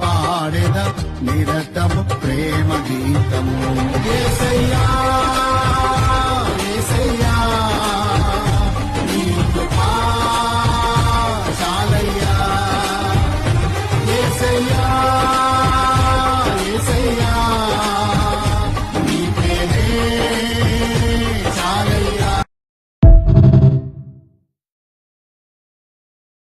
పాడెద నిరతము ప్రేమ గీతము. యేసయ్యా